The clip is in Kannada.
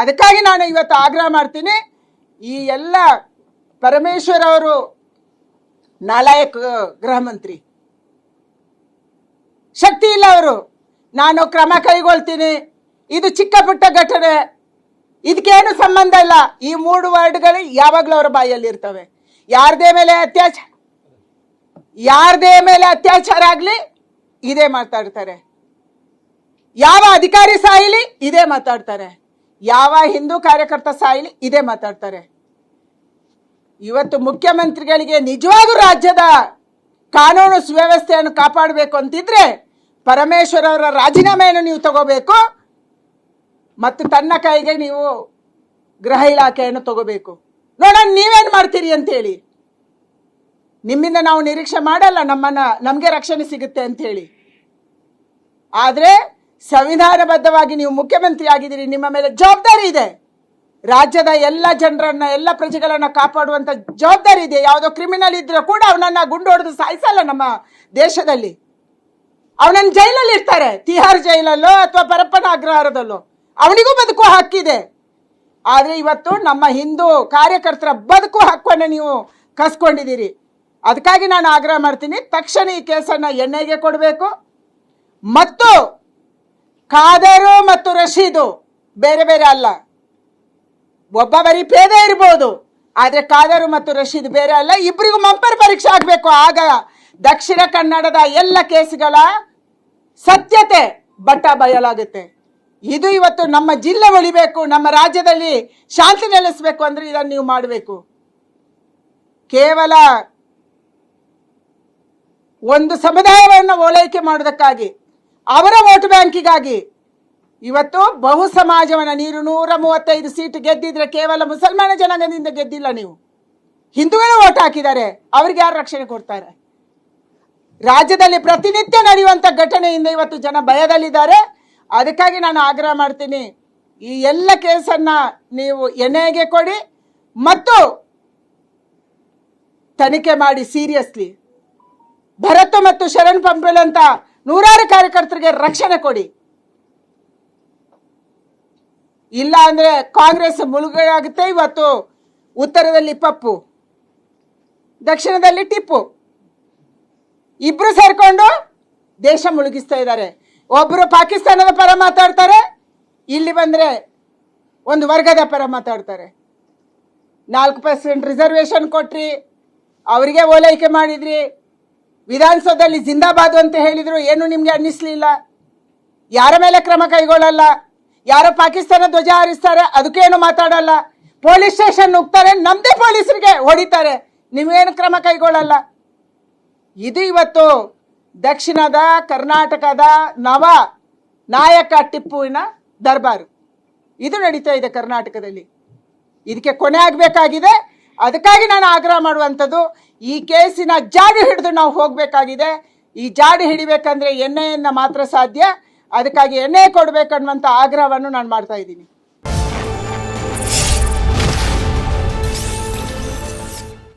ಅದಕ್ಕಾಗಿ ನಾನು ಇವತ್ತು ಆಗ್ರಹ ಮಾಡ್ತೀನಿ. ಈ ಎಲ್ಲ ಪರಮೇಶ್ವರ್ ಅವರು ನಾಲಾಯಕ್ ಗೃಹ ಮಂತ್ರಿ. ಶಕ್ತಿ ಇಲ್ಲ ಅವರು. ನಾನು ಕ್ರಮ ಕೈಗೊಳ್ತೀನಿ. ಇದು ಚಿಕ್ಕ ಪುಟ್ಟ ಘಟನೆ. ಇದಕ್ಕೇನು ಸಂಬಂಧ ಇಲ್ಲ. ಈ ಮೂರು ವರ್ಡ್ಗಳು ಯಾವಾಗಲೂ ಅವರ ಬಾಯಲ್ಲಿ ಇರ್ತವೆ. ಯಾರದೇ ಮೇಲೆ ಅತ್ಯಾಚಾರ ಯಾರದೇ ಮೇಲೆ ಅತ್ಯಾಚಾರ ಆಗಲಿ, ಇದೇ ಮಾತಾಡ್ತಾರೆ. ಯಾವ ಅಧಿಕಾರಿ ಸಾಯಿಲಿ ಇದೇ ಮಾತಾಡ್ತಾರೆ. ಯಾವ ಹಿಂದೂ ಕಾರ್ಯಕರ್ತ ಸಾಯಿಲಿ ಇದೇ ಮಾತಾಡ್ತಾರೆ. ಇವತ್ತು ಮುಖ್ಯಮಂತ್ರಿಗಳಿಗೆ ನಿಜವಾಗೂ ರಾಜ್ಯದ ಕಾನೂನು ಸುವ್ಯವಸ್ಥೆಯನ್ನು ಕಾಪಾಡಬೇಕು ಅಂತಿದ್ರೆ ಪರಮೇಶ್ವರ್ ಅವರ ರಾಜೀನಾಮೆಯನ್ನು ನೀವು ತಗೋಬೇಕು ಮತ್ತು ತನ್ನ ಕೈಗೆ ನೀವು ಗೃಹ ಇಲಾಖೆಯನ್ನು ತಗೋಬೇಕು. ನೋಡೋಣ, ನೀವೇನು ಮಾಡ್ತೀರಿ ಅಂತೇಳಿ. ನಿಮ್ಮಿಂದ ನಾವು ನಿರೀಕ್ಷೆ ಮಾಡಲ್ಲ, ನಮ್ಮನ್ನ, ನಮಗೆ ರಕ್ಷಣೆ ಸಿಗುತ್ತೆ ಅಂತ ಹೇಳಿ ಆದರೆ ಸಂವಿಧಾನಬದ್ಧವಾಗಿ ನೀವು ಮುಖ್ಯಮಂತ್ರಿ ಆಗಿದ್ದೀರಿ ನಿಮ್ಮ ಮೇಲೆ ಜವಾಬ್ದಾರಿ ಇದೆ. ರಾಜ್ಯದ ಎಲ್ಲ ಜನರನ್ನ, ಎಲ್ಲ ಪ್ರಜೆಗಳನ್ನ ಕಾಪಾಡುವಂತ ಜವಾಬ್ದಾರಿ ಇದೆ. ಯಾವುದೋ ಕ್ರಿಮಿನಲ್ ಇದ್ರೆ ಕೂಡ ಅವನನ್ನ ಗುಂಡು ಹೊಡೆದು ಸಾಯಿಸಲ್ಲ ನಮ್ಮ ದೇಶದಲ್ಲಿ. ಅವನನ್ನ ಜೈಲಲ್ಲಿ ಇರ್ತಾರೆ ತಿಹಾರ್ ಜೈಲಲ್ಲೋ ಅಥವಾ ಪರಪ್ಪನ ಅಗ್ರಹಾರದಲ್ಲೋ. ಅವನಿಗೂ ಬದುಕು ಹಕ್ಕಿದೆ. ಆದರೆ ಇವತ್ತು ನಮ್ಮ ಹಿಂದೂ ಕಾರ್ಯಕರ್ತರ ಬದುಕು ಹಕ್ಕನ್ನು ನೀವು ಕಸ್ಕೊಂಡಿದ್ದೀರಿ. ಅದಕ್ಕಾಗಿ ನಾನು ಆಗ್ರಹ ಮಾಡ್ತೀನಿ, ತಕ್ಷಣ ಈ ಕೇಸನ್ನು ಎಣ್ಣೆಗೆ ಕೊಡಬೇಕು. ಮತ್ತು ಖಾದರು ಮತ್ತು ರಶೀದು ಬೇರೆ ಬೇರೆ ಅಲ್ಲ. ಒಬ್ಬ ಬರೀ ಪೇದ ಇರ್ಬೋದು, ಆದರೆ ಕಾದರು ಮತ್ತು ರಶೀದ್ ಬೇರೆ ಅಲ್ಲ. ಇಬ್ಬರಿಗೂ ಮಂಪರ್ ಪರೀಕ್ಷೆ ಆಗಬೇಕು. ಆಗ ದಕ್ಷಿಣ ಕನ್ನಡದ ಎಲ್ಲ ಕೇಸ್ಗಳ ಸತ್ಯತೆ ಬಟ್ಟ ಬಯಲಾಗುತ್ತೆ. ಇದು ಇವತ್ತು ನಮ್ಮ ಜಿಲ್ಲೆ ಉಳಿಬೇಕು, ನಮ್ಮ ರಾಜ್ಯದಲ್ಲಿ ಶಾಂತಿ ನೆಲೆಸಬೇಕು ಅಂದ್ರೆ ಇದನ್ನು ನೀವು ಮಾಡಬೇಕು. ಕೇವಲ ಒಂದು ಸಮುದಾಯವನ್ನು ಓಲೈಕೆ ಮಾಡೋದಕ್ಕಾಗಿ ಅವರ ವೋಟ್ ಬ್ಯಾಂಕಿಗಾಗಿ ಇವತ್ತು ಬಹು ಸಮಾಜವನ್ನ ನೀರು ನೂರ ಮೂವತ್ತೈದು ಸೀಟ್ ಗೆದ್ದಿದ್ರೆ ಕೇವಲ ಮುಸಲ್ಮಾನ ಜನಾಂಗದಿಂದ ಗೆದ್ದಿಲ್ಲ ನೀವು. ಹಿಂದೂಗಳು ಓಟ್ ಹಾಕಿದ್ದಾರೆ, ಅವ್ರಿಗೆ ಯಾರು ರಕ್ಷಣೆ ಕೊಡ್ತಾರೆ? ರಾಜ್ಯದಲ್ಲಿ ಪ್ರತಿನಿತ್ಯ ನಡೆಯುವಂತ ಘಟನೆಯಿಂದ ಇವತ್ತು ಜನ ಭಯದಲ್ಲಿದ್ದಾರೆ. ಅದಕ್ಕಾಗಿ ನಾನು ಆಗ್ರಹ ಮಾಡ್ತೀನಿ, ಈ ಎಲ್ಲ ಕೇಸನ್ನ ನೀವು ಎಣ್ಣೆಗೆ ಕೊಡಿ ಮತ್ತು ತನಿಖೆ ಮಾಡಿ ಸೀರಿಯಸ್ಲಿ ಭರತ್ ಮತ್ತು ಶರಣ್ ಪಂಪಲ್ ಅಂತ ನೂರಾರು ಕಾರ್ಯಕರ್ತರಿಗೆ ರಕ್ಷಣೆ ಕೊಡಿ. ಇಲ್ಲ ಅಂದ್ರೆ ಕಾಂಗ್ರೆಸ್ ಮುಳುಗಾಗುತ್ತೆ ಇವತ್ತು ಉತ್ತರದಲ್ಲಿ ಪಪ್ಪು, ದಕ್ಷಿಣದಲ್ಲಿ ಟಿಪ್ಪು. ಇಬ್ರು ಸೇರ್ಕೊಂಡು ದೇಶ ಮುಳುಗಿಸ್ತಾ ಇದ್ದಾರೆ. ಒಬ್ರು ಪಾಕಿಸ್ತಾನದ ಪರ ಮಾತಾಡ್ತಾರೆ, ಇಲ್ಲಿ ಬಂದ್ರೆ ಒಂದು ವರ್ಗದ ಪರ ಮಾತಾಡ್ತಾರೆ. ನಾಲ್ಕು ಪರ್ಸೆಂಟ್ ರಿಸರ್ವೇಶನ್ ಕೊಟ್ರಿ, ಅವರಿಗೆ ಓಲೈಕೆ ಮಾಡಿದ್ರಿ ವಿಧಾನಸೌಧದಲ್ಲಿ ಜಿಂದಾಬಾದ್ ಅಂತ ಹೇಳಿದ್ರು, ಏನು ನಿಮ್ಗೆ ಅನ್ನಿಸ್ಲಿಲ್ಲ? ಯಾರ ಮೇಲೆ ಕ್ರಮ ಕೈಗೊಳ್ಳಲ್ಲ? ಯಾರೋ ಪಾಕಿಸ್ತಾನ ಧ್ವಜ ಹಾರಿಸ್ತಾರೆ ಅದಕ್ಕೇನು ಮಾತಾಡಲ್ಲ? ಪೊಲೀಸ್ ಸ್ಟೇಷನ್ ನುಗ್ತಾರೆ, ನಮ್ದೇ ಪೊಲೀಸರಿಗೆ ಹೊಡಿತಾರೆ, ನೀವೇನು ಕ್ರಮ ಕೈಗೊಳ್ಳಲ್ಲ? ಇದು ಇವತ್ತು ದಕ್ಷಿಣದ, ಕರ್ನಾಟಕದ ನವ ನಾಯಕ ಟಿಪ್ಪುವಿನ ದರ್ಬಾರು. ಇದು ನಡೀತಾ ಇದೆ ಕರ್ನಾಟಕದಲ್ಲಿ. ಇದಕ್ಕೆ ಕೊನೆ ಆಗಬೇಕಾಗಿದೆ. ಅದಕ್ಕಾಗಿ ನಾನು ಆಗ್ರಹ ಮಾಡುವಂಥದ್ದು, ಈ ಕೇಸಿನ ಜಾಡು ಹಿಡಿದು ನಾವು ಹೋಗಬೇಕಾಗಿದೆ. ಈ ಜಾಡು ಹಿಡಿಬೇಕಂದ್ರೆ ಎಣ್ಣೆಯನ್ನು ಮಾತ್ರ ಸಾಧ್ಯ. ಅದಕ್ಕಾಗಿ ಎಣ್ಣೆ ಕೊಡಬೇಕನ್ನುವಂಥ ಆಗ್ರಹವನ್ನು ನಾನು ಮಾಡ್ತಾ ಇದ್ದೀನಿ.